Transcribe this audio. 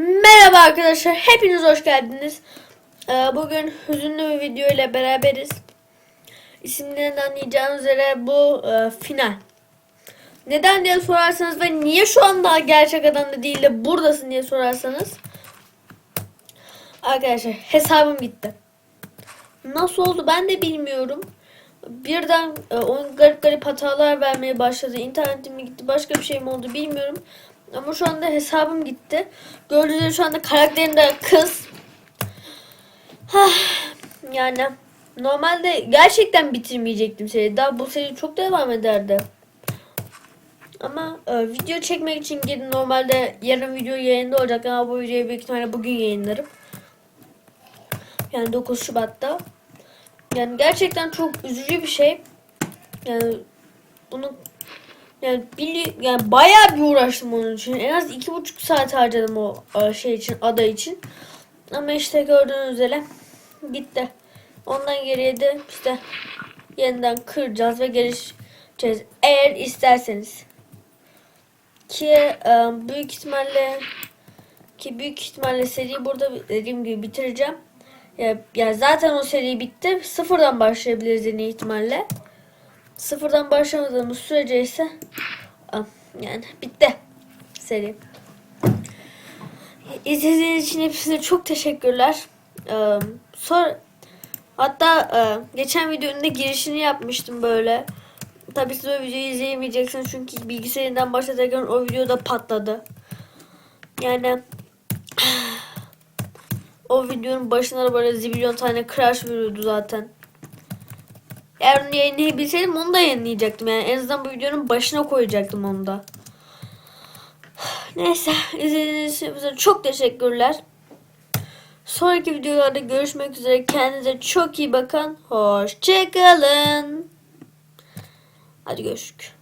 Merhaba arkadaşlar, hepiniz hoş geldiniz. Ee, Bugün hüzünlü bir video ile beraberiz. İsimlerinden anlayacağınız üzere bu e, final. Neden diye sorarsanız ve niye şu an daha gerçek adamda değil de buradasın diye sorarsanız. Arkadaşlar hesabım gitti. Nasıl oldu ben de bilmiyorum. Birden e, oyun garip garip hatalar vermeye başladı. İnternetim mi gitti başka bir şey mi oldu bilmiyorum. Ama şu anda hesabım gitti. Gördüğünüz gibi şu anda karakterim de kız. Yani normalde gerçekten bitirmeyecektim seriyi. Daha bu seri çok devam ederdi. Ama e, video çekmek için girdim. Normalde yarın video yayında olacak ama bu videoyu büyük ihtimalle bugün yayınlarım. Yani 9 Şubat'ta. Yani gerçekten çok üzücü bir şey. Yani bunu yani bili, yani bayağı bir uğraştım onun için. En az iki buçuk saat harcadım o e, şey için, ada için. Ama işte gördüğünüz üzere gitti. Ondan geriye de işte yeniden kıracağız ve gelişeceğiz. Eğer isterseniz. Ki e, büyük ihtimalle ki büyük ihtimalle seriyi burada dediğim gibi bitireceğim. Ya, ya zaten o seri bitti. Sıfırdan başlayabiliriz en ihtimalle. Sıfırdan başlamadığımız sürece ise yani bitti seri. İzlediğiniz için hepsine çok teşekkürler. Ee, sonra hatta e, geçen videonun da girişini yapmıştım böyle. Tabii siz o videoyu izleyemeyeceksiniz çünkü bilgisayarından başlatırken o videoda patladı. Yani o videonun başına da böyle zibilyon tane crash veriyordu zaten. Eğer onu yayınlayabilseydim onu da yayınlayacaktım. Yani en azından bu videonun başına koyacaktım onu da. Neyse izlediğiniz için çok teşekkürler. Sonraki videolarda görüşmek üzere. Kendinize çok iyi bakın. Hoşçakalın. Hadi görüşürüz.